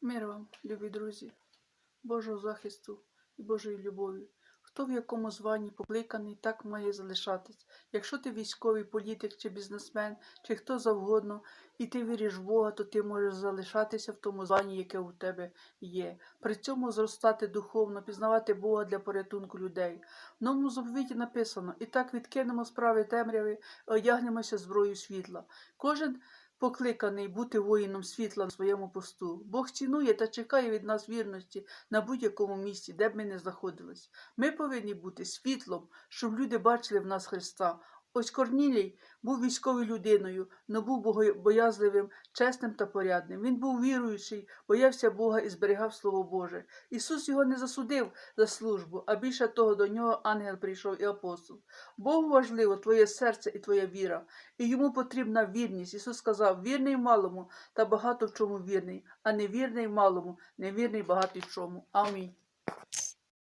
Мир вам, любі друзі, Божого захисту і Божої любові. Хто в якому званні покликаний, так має залишатись. Якщо ти військовий політик чи бізнесмен, чи хто завгодно, і ти віриш в Бога, то ти можеш залишатися в тому званні, яке у тебе є. При цьому зростати духовно, пізнавати Бога для порятунку людей. В новому заповіті написано: і так відкинемо справи темряви, одягнемося зброю світла. Кожен покликаний бути воїном світла на своєму посту. Бог цінує та чекає від нас вірності на будь-якому місці, де б ми не знаходились. Ми повинні бути світлом, щоб люди бачили в нас Христа. Ось Корнілій був військовою людиною, но був богобоязливим, чесним та порядним. Він був віруючий, боявся Бога і зберігав Слово Боже. Ісус його не засудив за службу, а більше того до нього ангел прийшов і апостол. Богу важливо твоє серце і твоя віра, і йому потрібна вірність. Ісус сказав: вірний малому та багато в чому вірний, а невірний малому, невірний багато в чому. Амінь.